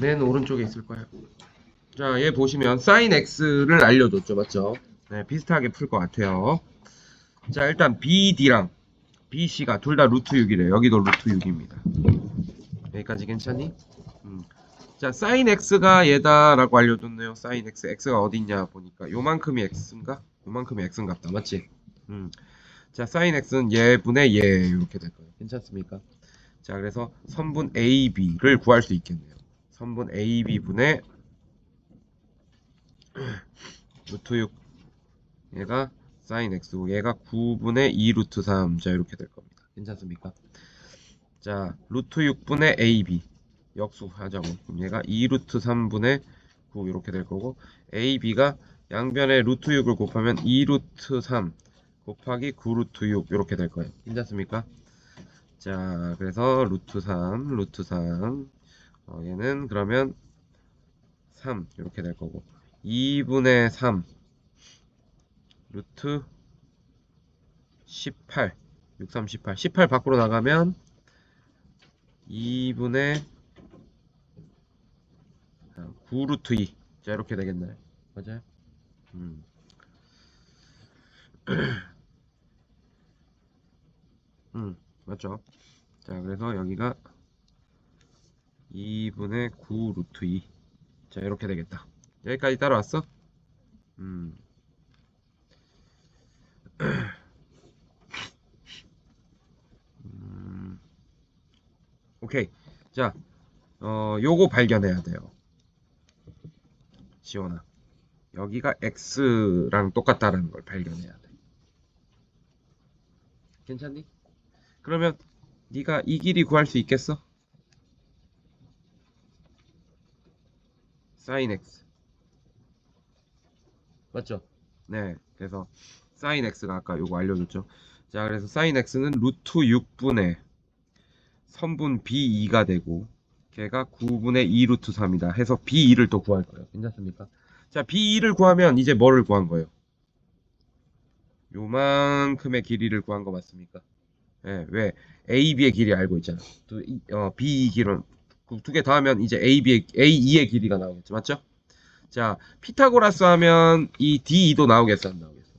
맨 오른쪽에 있을 거예요. 자, 얘 보시면 sin x를 알려줬죠, 맞죠? 네, 비슷하게 풀 것 같아요. 자, 일단 BD랑 BC가 둘 다 루트 6이래요. 여기도 루트 6입니다. 여기까지 괜찮니? 음. 자, sin x가 얘다라고 알려줬네요. sin x, x가 어디 있냐 보니까 요만큼이 x인가? 요만큼이 x인갑다, 맞지? 음. 자, sin x는 얘분의 얘 이렇게 될 거예요. 괜찮습니까? 자, 그래서 선분 AB를 구할 수 있겠네요. 선분 AB분의 루트 6 얘가 sin x고 얘가 9분의 2 루트 3. 자, 이렇게 될 겁니다. 괜찮습니까? 자, 루트 6분의 AB 역수하자고. 그럼 얘가 2 루트 3분의 9 이렇게 될 거고 AB가 양변에 루트 6을 곱하면 2 루트 3 곱하기 9 루트 6 이렇게 될 거예요. 괜찮습니까? 자, 그래서 루트 3, 루트 3 어, 얘는 그러면 3 이렇게 될 거고 2분의 3 루트 18 6, 3, 18 18 밖으로 나가면 2분의 9 루트 2 자, 이렇게 되겠나요? 맞아요? 음. 음, 맞죠? 자, 그래서 여기가 2분의 9 루트 2. 자, 이렇게 되겠다. 여기까지 따라왔어? 음. 음. 오케이. 자, 어, 요거 발견해야 돼요. 지원아. 여기가 x랑 똑같다는 걸 발견해야 돼. 괜찮니? 그러면 네가 이 길이 구할 수 있겠어? Sin x 맞죠? 네 그래서 sin x가 아까 요거 알려줬죠 자 그래서 sin x는 루트 6분의 선분 b2가 되고 걔가 9분의 2 루트 3이다 해서 b2를 또 구할 거예요 괜찮습니까? 자 b2를 구하면 이제 뭐를 구한 거예요? 요만큼의 길이를 구한 거 맞습니까? 예, 왜? AB의 길이 알고 있잖아. 두, 이- 어, B 길은 두개 더하면 이제 AB의 A2의 길이가 나오겠죠, 맞죠? 자, 피타고라스 하면 이 D2도 나오겠어, 안 나오겠어?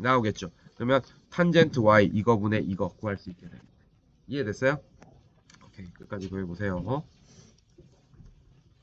나오겠죠. 그러면 탄젠트 Y 이거분의 이거 구할 수 있게 됩니다. 이해됐어요? 오케이, 끝까지 구해보세요.